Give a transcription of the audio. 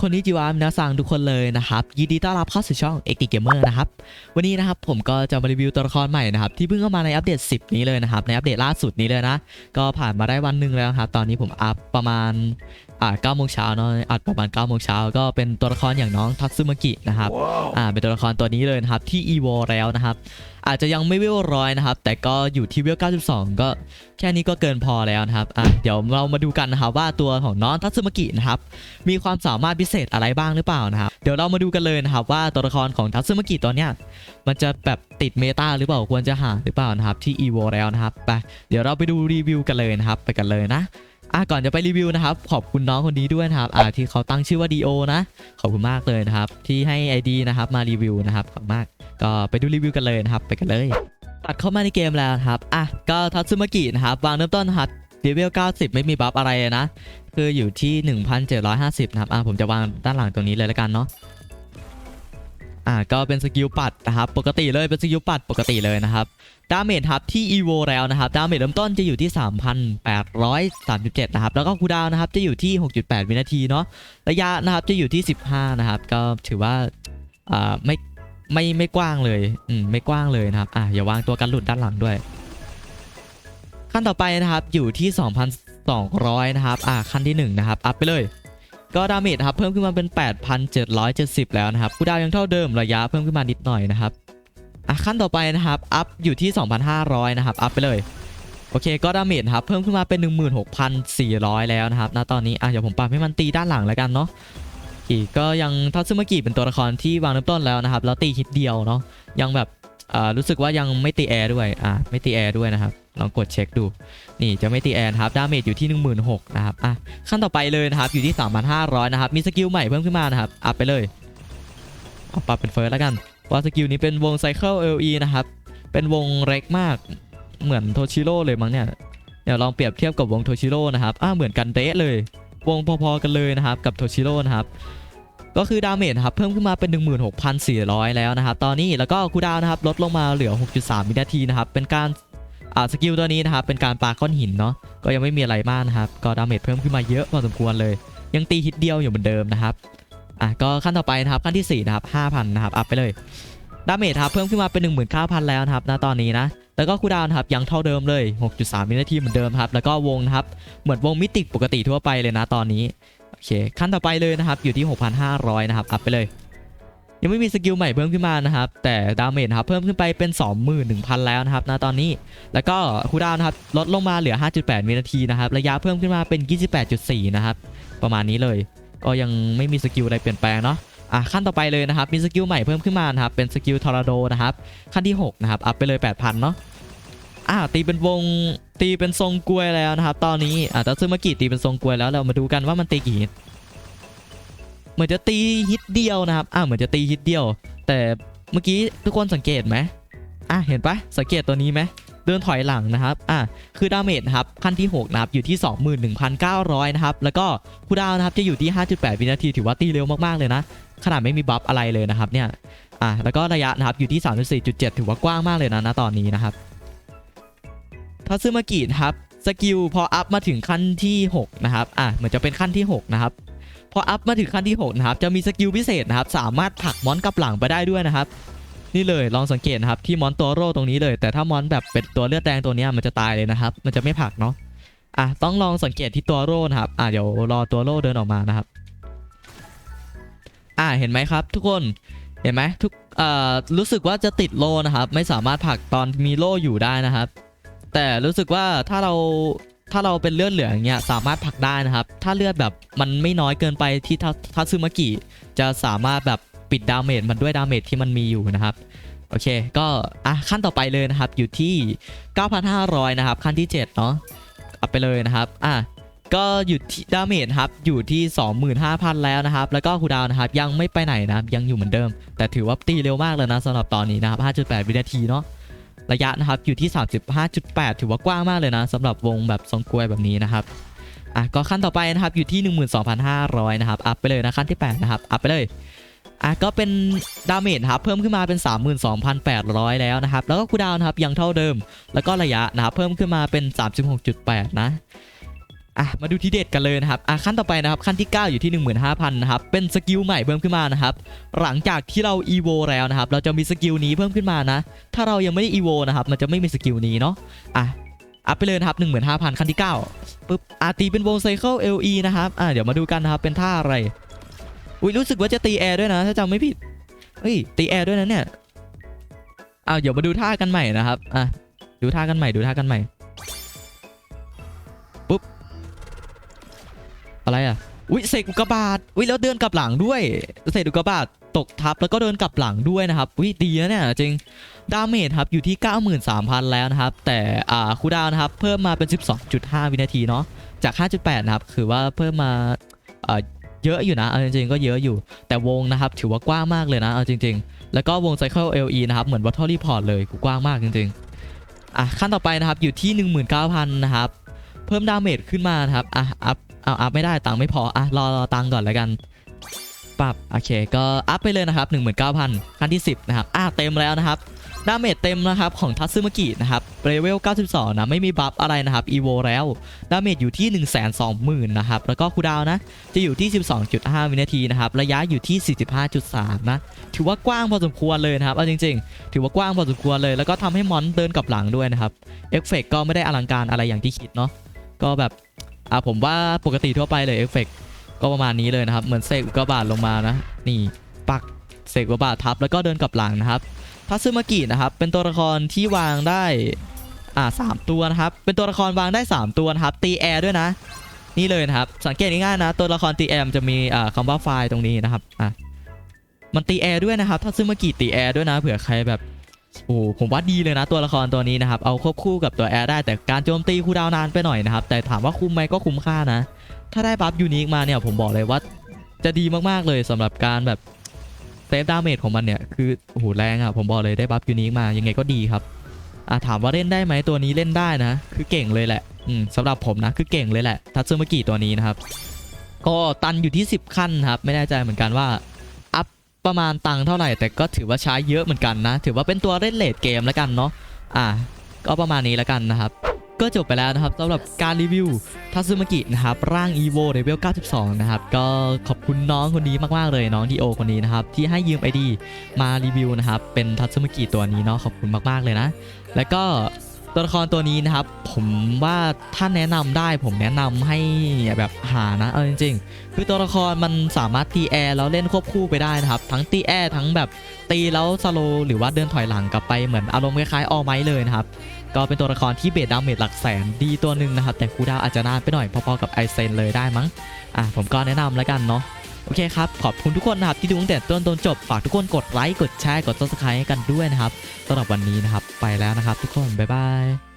คนนี้จิวามนะสั่งทุกคนเลยนะครับ ยินดีต้อนรับเข้าสู่ช่อง x อ็กเมอร์นะครับ วันนี้นะครับผมก็จะมารีวิวตัวละครใหม่นะครับ ที่เพิ่งเข้ามาในอัปเดต 10 นี้เลยนะครับ ในอัปเดตล่าสุดนี้เลยนะ ก็ผ่านมาได้วันหนึ่งแล้วครับ ตอนนี้ผมอัพประมาณ อ่า9โมงเช้าเนาะอัดประมาณ9โมงเช้าก็เป็นตัวละครอย่างน้องทัตซึมากินะครับอ่าเป็นตัวละครตัวนี้เลยนะครับที่ EVO แล้วนะครับอาจจะยังไม่เวลร้อยนะครับ แต่ก็อยู่ที่เวล 92 ก็แค่นี้ก็เกินพอแล้วนะครับอะเดี๋ยวเรามาดูกันนะครับว่าตัวของน้องทัตสึมากินะครับ มีความสามารถพิเศษอะไรบ้างหรือเปล่านะครับ เดี๋ยวเรามาดูกันเลยนะครับว่าตัวละครของทัตสึมากิตัวเนี้ยมันจะแบบติดเมตาหรือเปล่าควรจะหาหรือเปล่านะครับที่ EVO แล้วนะครับไปเดี๋ยวเราไปดูรีวิวกันเลยนะครับ ไปกันเลยนะ อะก่อนจะไปรีวิวนะครับ ขอบคุณน้องคนนี้ด้วยนะครับอ่าที่เขาตั้งชื่อว่า DO นะขอบคุณมากเลยนะครับ ที่ให้ ID นะครับมารีวิวนะครับขอบมาก ก็ไปดูรีวิวกันเลยนะครับ ไปกันเลยตัดเข้ามาในเกมแล้วครับอะก็ทัตซึมากินะครับวางเริ่มต้นนะครับเลเวล90 ไม่มีบัฟอะไรนะ คืออยู่ที่ 1,750 นะครับอะผมจะวางด้านหลังตรงนี้เลยแล้วกันเนาะ อะก็เป็นสกิลปัดนะครับปกติเลยเป็นสกิลปัดปกติเลยนะครับดาเมจครับที่ EVO แล้วนะครับดาเมจเริ่มต้นจะอยู่ที่ 3,837 นะครับ แล้วก็คูดาวนะครับจะอยู่ที่ 6.8 วินาทีเนาะระยะนะครับจะอยู่ที่ 15 นะครับ ก็ถือว่าอ่าไม่ไม่ไม่กว้างเลยอืมไม่กว้างเลยนะครับอะอย่าวางตัวกันหลุดด้านหลังด้วย ขั้นต่อไปนะครับอยู่ที่ 2,200 นะครับอะขั้นที่ 1 นะครับอัพไปเลย ก็ดาเมจครับเพิ่มขึ้นมาเป็น 8,770 แล้วนะครับคูดาวยังเท่าเดิมระยะเพิ่มขึ้นมานิดหน่อยนะครับอะขั้นต่อไปนะครับอัพอยู่ที่ 2,500 นะครับอัพไปเลยโอเคก็ดาเมจครับเพิ่มขึ้นมาเป็น 16,400 แล้วนะครับณตอนนี้อะเดี๋ยวผมปรับให้มันตีด้านหลังแล้วกันเนาะอีกก็ยังทัตซึมากิเป็นตัวละครที่วางเริ่มต้นแล้วนะครับแล้วตีฮิตเดียวเนาะยังแบบ รู้สึกว่ายังไม่ตีแอร์ด้วยอ่าไม่ตีแอร์ด้วยนะครับลองกดเช็คดู นี่จะไม่ตีแอร์ครับดาเมจอยู่ที่ 16,000นะครับอะขั้นต่อไปเลยนะครับอยู่ที่ 3,500 นะครับ มีสกิลใหม่เพิ่มขึ้นมานะครับ อัพไปเลยเอาปรับเป็นเฟิร์สแล้วกันว่าสกิลนี้เป็นวงไซเคิล LE นะครับ เป็นวงเล็กมากเหมือนโทชิโร่เลยมั้งเนี่ยเดี๋ยวลองเปรียบเทียบกับวงโทชิโร่นะครับอ่าเหมือนกันเดะเลย วงพอๆกันเลยนะครับกับโทชิโร่นะครับ ก็คือดาเมจครับเพิ่มขึ้นมาเป็น 16,400 แล้วนะครับตอนนี้แล้วก็คูดาวนะครับลดลงมาเหลือ 6.3 วินาทีนะครับเป็นการอ่าสกิลตัวนี้นะครับเป็นการปาก้อนหินเนาะก็ยังไม่มีอะไรมากนะครับก็ดาเมจเพิ่มขึ้นมาเยอะพอสมควรเลย ยังตีฮิตเดียวอยู่เหมือนเดิมนะครับอะก็ขั้นต่อไปนะครับขั้นที่4นะครับ5,000นะครับอัพไปเลยดาเมจครับเพิ่มขึ้นมาเป็น 19,000 แล้วนะครับณตอนนี้นะแล้วก็คูดาวน์นะครับยังเท่าเดิมเลย 6.3 วินาทีเหมือนเดิมครับแล้วก็วงนะครับเหมือนวงมิติปกติทั่วไปเลยนะตอนนี้ โอเคขั้นต่อไปเลยนะครับอยู่ที่ 6,500 นะครับ อัพไปเลย ยังไม่มีสกิลใหม่เพิ่มขึ้นมานะครับ แต่ดาเมจครับเพิ่มขึ้นไปเป็น 21,000 แล้วนะครับณตอนนี้แล้วก็คูดาวน์นะครับลดลงมาเหลือ 5.8 วินาทีนะครับระยะเพิ่มขึ้นมาเป็น 28.4 นะครับประมาณนี้เลยก็ยังไม่มีสกิลอะไรเปลี่ยนแปลงเนาะอะขั้นต่อไปเลยนะครับมีสกิลใหม่เพิ่มขึ้นมานะครับเป็นสกิลทอร์นาโดนะครับขั้นที่6นะครับอัพไปเลย 8,000 เนาะ อ่าตีเป็นวงตีเป็นทรงกลวยแล้วนะครับตอนนี้อ่าตัซึมากิตีเป็นทรงกลวยแล้วเรามาดูกันว่ามันตีกี่ฮิตเหมือนจะตีฮิตเดียวนะครับอ่าเหมือนจะตีฮิตเดียว แต่เมื่อกี้ทุกคนสังเกตไหมอะเห็นปะสังเกตตัวนี้ไหมเดินถอยหลังนะครับ อะคือดาเมจนะครับขั้นที่ 6 นะครับ อยู่ที่ 21,900 นะครับ แล้วก็คูดาวน์นะครับจะอยู่ที่ 5.8 วินาที ถือว่าตีเร็วมาก ๆ เลยนะ ขนาดไม่มีบัฟอะไรเลยนะครับเนี่ย อะแล้วก็ระยะนะครับอยู่ที่ 34.7 ถือว่ากว้างมากเลยนะณตอนนี้นะครับ ทัซึมากินะครับสกิลพออัพมาถึงขั้นที่6นะครับอะเหมือนจะเป็นขั้นที่6นะครับพออัพมาถึงขั้นที่6นะครับจะมีสกิลพิเศษนะครับสามารถผลักมอนกลับหลังไปได้ด้วยนะครับ นี่เลยลองสังเกตนะครับที่มอนตัวโร่ตรงนี้เลย แต่ถ้ามอนแบบเป็นตัวเลือดแดงตัวนี้มันจะตายเลยนะครับ มันจะไม่ผลักเนาะอะต้องลองสังเกตที่ตัวโร่นะครับอะเดี๋ยวรอตัวโร่เดินออกมานะครับอะเห็นไหมครับ ทุกคนเห็นไหมทุกเอ่อรู้สึกว่าจะติดโล่นะครับ ไม่สามารถผลักตอนมีโล่อยู่ได้นะครับ แต่รู้สึกว่าถ้าเราถ้าเราเป็นเลือดเหลืองอย่างเงี้ยสามารถผลักได้นะครับ ถ้าเลือดแบบมันไม่น้อยเกินไปที่ทัทซึมากิจะสามารถแบบปิดดาเมจมันด้วยดาเมจที่มันมีอยู่นะครับโอเค ก็อะขั้นต่อไปเลยนะครับอยู่ที่ 9,500 นะครับ ขั้นที่ 7 เนาะเอาไปเลยนะครับ อะก็อยู่ที่ดาเมจครับอยู่ที่ 25,000 แล้วนะครับ แล้วก็คูดาวน์นะครับ ยังไม่ไปไหนนะครับ ยังอยู่เหมือนเดิม แต่ถือว่าตีเร็วมากเลยนะสำหรับตอนนี้นะครับ 5.8 วินาทีเนาะ ระยะนะครับอยู่ที่ 35.8 ถือว่ากว้างมากเลยนะสำหรับวงแบบทรงกลวยแบบนี้นะครับอะก็ขั้นต่อไปนะครับอยู่ที่ 12,500 นะครับ อัพไปเลยนะขั้นที่ 8 นะครับ อัพไปเลยอะก็เป็นดาเมจครับเพิ่มขึ้นมาเป็น 32,800 แล้วนะครับ แล้วก็คูดาวน์นะครับยังเท่าเดิม แล้วก็ระยะนะครับเพิ่มขึ้นมาเป็น 36.8 นะ อะมาดูทีเด็ดกันเลยนะครับอะขั้นต่อไปนะครับขั้นที่ 9 อยู่ที่ 15,000นะครับเป็นสกิลใหม่เพิ่มขึ้นมานะครับหลังจากที่เรา EVO แล้วนะครับเราจะมีสกิลนี้เพิ่มขึ้นมานะ ถ้าเรายังไม่ได้ EVO นะครับมันจะไม่มีสกิลนี้เนาะอะอัพไปเลยนะครับ15,000 ขั้นที่9ปึ๊บอาตีเป็นวงไซเคิล LE นะครับอะเดี๋ยวมาดูกันนะครับเป็นท่าอะไรอุ้ยรู้สึกว่าจะตีแอร์ด้วยนะ ถ้าจำไม่ผิดเฮ้ยตีแอร์ด้วยนะเนี่ยอ้าวเดี๋ยวมาดูท่ากันใหม่นะครับอะดูท่ากันใหม่ดูท่ากันใหม่ อะไรอะอุ้ยเสกอุกกาบาตอุ้ยแล้วเดินกลับหลังด้วยเสกอุกกาบาตตกทับแล้วก็เดินกลับหลังด้วยนะครับอุ้ยดีนะเนี่ยจริงดาเมจครับอยู่ที่ 93,000 แล้วนะครับ แต่อ่าคูดาวน์นะครับ เพิ่มมาเป็น 12.5 วินาทีเนาะจาก 5.8 นะครับ คือว่าเพิ่มมาอ่าเยอะอยู่นะเอาจริงๆก็เยอะอยู่ แต่วงนะครับ ถือว่ากว้างมากเลยนะเอาจริง ๆ แล้วก็วง Cycle LE นะครับเหมือน Battle Report เลยกูกว้างมากจริงๆอะขั้นต่อไปนะครับอยู่ที่ 19,000 นะครับ เพิ่มดาเมจขึ้นมานะครับอะอัพ เอาอัพไม่ได้ตังค์ไม่พออะรอรอตังค์ก่อนแล้วกันปรับโอเค ก็อัพไปเลยนะครับ19,000ขั้นที่ 10 นะครับ อะเต็มแล้วนะครับดาเมจเต็มนะครับของทัตซึมากินะครับเลเวล 92 นะ ไม่มีบัฟอะไรนะครับอีโวแล้ว ดาเมจอยู่ที่ 120,000 นะครับ แล้วก็คูดาวน์นะ จะอยู่ที่ 12.5 วินาทีนะครับ ระยะอยู่ที่ 45.3 นะ ถือว่ากว้างพอสมควรเลยนะครับ เอาจริง ๆ ถือว่ากว้างพอสมควรเลย แล้วก็ทำให้มอนเดินกลับหลังด้วยนะครับ เอฟเฟกก็ไม่ได้อลังการอะไรอย่างที่คิดเนาะ ก็แบบ อะผมว่าปกติทั่วไปเลยเอฟเฟกก็ประมาณนี้เลยนะครับ เหมือนเสกอุกกาบาตลงมานะ นี่ปักเสกอุกกาบาตทับแล้วก็เดินกลับหลังนะครับทัซึมากินะครับ เป็นตัวละครที่วางได้อ่าสามตัวนะครับ เป็นตัวละครวางได้ 3 ตัวนะครับ ตีแอร์ด้วยนะ นี่เลยนะครับ สังเกตง่ายๆนะ ตัวละครตีแอร์จะมีอ่าคำว่าไฟล์ตรงนี้นะครับ อะ มันตีแอร์ด้วยนะครับทัซึมากิตีแอร์ด้วยนะ เผื่อใครแบบ โอ้ผมว่าดีเลยนะตัวละครตัวนี้นะครับ เอาควบคู่กับตัวแอร์ได้แต่การโจมตีคูดาวนานไปหน่อยนะครับ แต่ถามว่าคุ้มไหมก็คุ้มค่านะ ถ้าได้บัฟยูนิคมาเนี่ยผมบอกเลยว่าจะดีมากๆเลยสำหรับการแบบเซฟดาเมจของมันเนี่ยคือโอ้โหแรงอะ่ะผมบอกเลยได้บัฟยูนิคมายังไงก็ดีครับอะถามว่าเล่นได้ไหมตัวนี้เล่นได้นะ คือเก่งเลยแหละอืมสำหรับผมนะคือเก่งเลยแหละทัตซึมากิตัวนี้นะครับ ก็ตันอยู่ที่ 10 ขั้นครับ ไม่แน่ใจเหมือนกันว่า ประมาณตังค์เท่าไหร่ แต่ก็ถือว่าใช้เยอะเหมือนกันนะ ถือว่าเป็นตัวเล่นเลดเกมแล้วกันเนาะอะก็ประมาณนี้แล้วกันนะครับ ก็จบไปแล้วนะครับสำหรับการรีวิวทัซึมากินะครับร่าง EVO Level 92 นะครับ ก็ขอบคุณน้องคนนี้มาก ๆ เลยน้องดีโอคนนี้นะครับ ที่ให้ยืม ID มารีวิวนะครับ เป็นทัซึมากิตัวนี้เนาะขอบคุณมาก ๆ เลยนะ แล้วก็ ตัวละครตัวนี้นะครับ ผมว่าถ้าแนะนำได้ผมแนะนำให้แบบหานะเอาจริงๆคือตัวละครมันสามารถตีแอร์แล้วเล่นควบคู่ไปได้นะครับ ทั้งตีแอร์ทั้งแบบตีแล้วสโลหรือว่าเดินถอยหลังกลับไปเหมือนอารมณ์คล้ายๆออไมเลยนะครับก็เป็นตัวละครที่เบสดาเมจหลักแสนดีตัวหนึ่งนะครับ แต่คูดาวอาจจะนานไปหน่อยพอๆกับไอเซนเลยได้มั้งอะผมก็แนะนำแล้วกันเนาะ โอเคครับ ขอบคุณทุกคนนะครับที่ดูตั้งแต่ต้นจนจบ ฝากทุกคนกดไลค์ กดแชร์ กด subscribe ให้กันด้วยนะครับสำหรับวันนี้นะครับ ไปแล้วนะครับทุกคน บ๊ายบาย